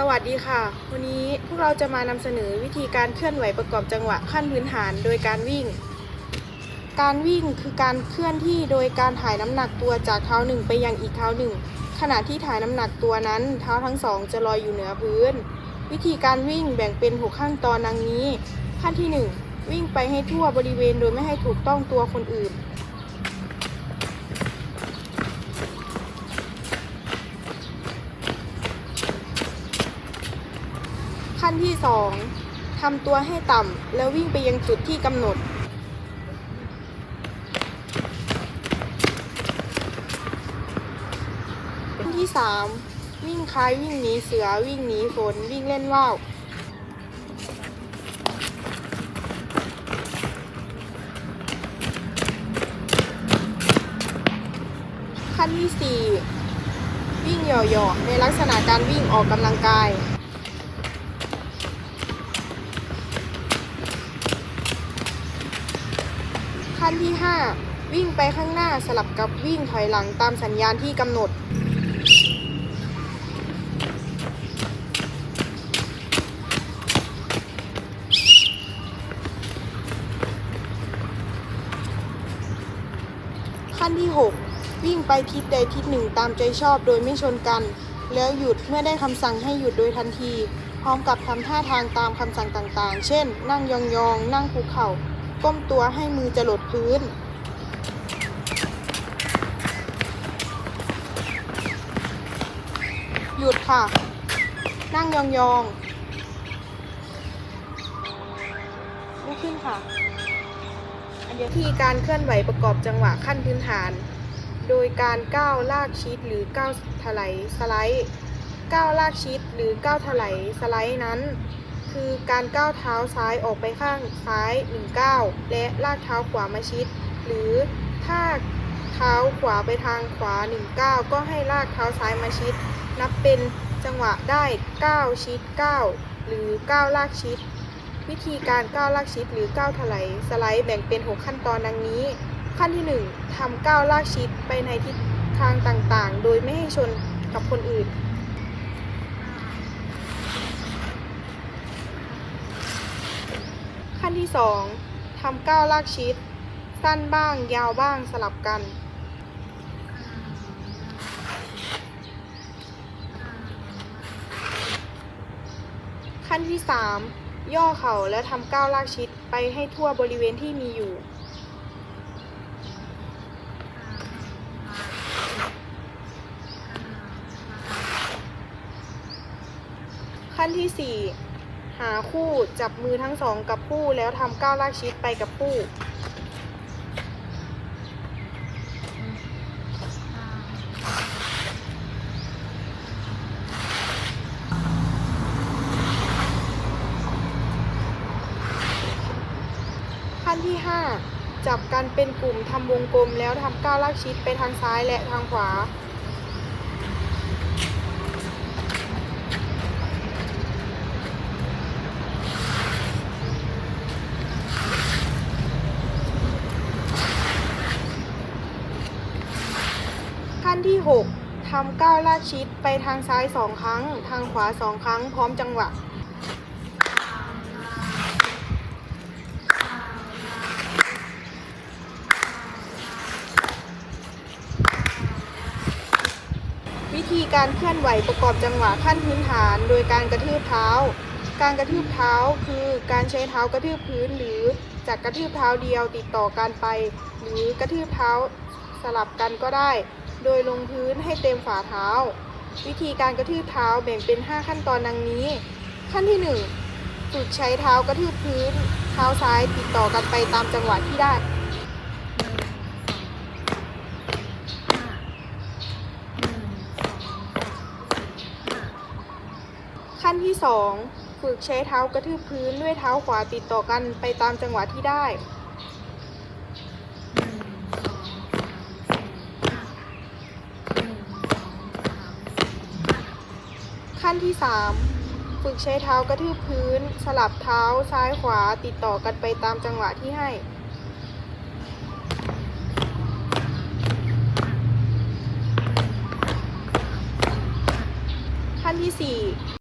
สวัสดีค่ะ วันนี้พวกเราจะมานำเสนอวิธีการเคลื่อนไหวประกอบจังหวะขั้นพื้นฐานโดยการวิ่ง การวิ่งคือการเคลื่อนที่โดยการถ่ายน้ำหนักตัวจากเท้าหนึ่งไปยังอีกเท้าหนึ่งขณะที่ถ่ายน้ำหนักตัวนั้น เท้าทั้งสองจะลอยอยู่เหนือพื้น วิธีการวิ่งแบ่งเป็น6ขั้นตอนดังนี้ ขั้นที่ 1 วิ่งไปให้ทั่วบริเวณโดยไม่ให้ถูกต้องตัวคนอื่น ขั้นที่ 2ทำตัวให้ต่ำแล้ววิ่งไปยังจุดที่กำหนด ขั้นที่ 3 วิ่งคล้ายวิ่งหนีเสือวิ่งหนีฝนวิ่งเล่นว่าวขั้นที่ 4 วิ่งเหย่อๆในลักษณะการวิ่งออกกำลังกาย ขั้นที่ 5 วิ่งไปข้างหน้าสลับกับวิ่งถอยหลังตามสัญญาณที่กำหนด ขั้นที่ 6 วิ่งไปทิศใดทิศหนึ่งตามใจชอบโดยไม่ชนกัน แล้วหยุดเมื่อได้คำสั่งให้หยุดโดยทันที พร้อมกับทำท่าทางตามคำสั่งต่างๆ เช่น นั่งยองๆ นั่งคุกเข่า ก้มตัวให้มือจะหลดพื้น หยุดค่ะ นั่งยองๆลุกขึ้นค่ะ อันเดียวที่การเคลื่อนไหวประกอบจังหวะขั้นพื้นฐาน โดยการก้าวลากชิดหรือก้าวถลายสไลด์ ก้าวลากชิดหรือก้าวถลายสไลด์นั้น คือการก้าวเท้าซ้ายออกไปข้างซ้าย1ก้าวและลากเท้าขวามาชิด หรือถ้าเท้าขวาไปทางขวา1ก้าวก็ให้ลากเท้าซ้ายมาชิด นับเป็นจังหวะได้ก้าวชิดก้าวหรือก้าวลากชิด วิธีการก้าวลากชิดหรือก้าวถลายสไลด์แบ่งเป็น 6 ขั้นตอนดังนี้ ขั้นที่ 1ทำก้าวลากชิดไปในทิศทางต่างๆ โดยไม่ให้ชนกับคนอื่น ขั้นที่ 2ทำก้าวลากชิด สั้นบ้างยาวบ้างสลับกัน ขั้นที่ 3 ย่อเข่าและทำก้าวลากชิดไปให้ทั่วบริเวณที่มีอยู่ ขั้นที่ 4 หาคู่จับมือทั้งสองกับคู่แล้วทำก้าวลากชิดไปกับคู่ขั้นที่ 5 จับกันเป็นกลุ่มทำวงกลมแล้วทำก้าวลากชิดไปทางซ้ายและทางขวา ที่ 6ทำก้าวลากชิดไปทางซ้าย2ครั้ง ทางขวา2ครั้ง พร้อมจังหวะ วิธีการเคลื่อนไหวประกอบจังหวะขั้นพื้นฐาน โดยการกระทืบเท้า การกระทืบเท้าคือการใช้เท้ากระทืบพื้นหรือจากกระทืบเท้าเดียวติดต่อกันไป หรือกระทืบเท้าสลับกันก็ได้ โดยลงพื้นให้เต็มฝ่าเท้า วิธีการกระทืบเท้าแบ่งเป็น 5 ขั้นตอนดังนี้ ขั้นที่1ฝึกใช้เท้ากระทืบพื้น เท้าซ้ายติดต่อกันไปตามจังหวะที่ได้ขั้นที่ 2 ฝึกใช้เท้ากระทืบพื้นด้วยเท้าขวาติดต่อกันไปตามจังหวะที่ได้ ขั้นที่ 3 ฝึกใช้เท้ากระทืบพื้น สลับเท้าซ้ายขวาติดต่อกันไปตามจังหวะที่ให้ขั้นที่ 4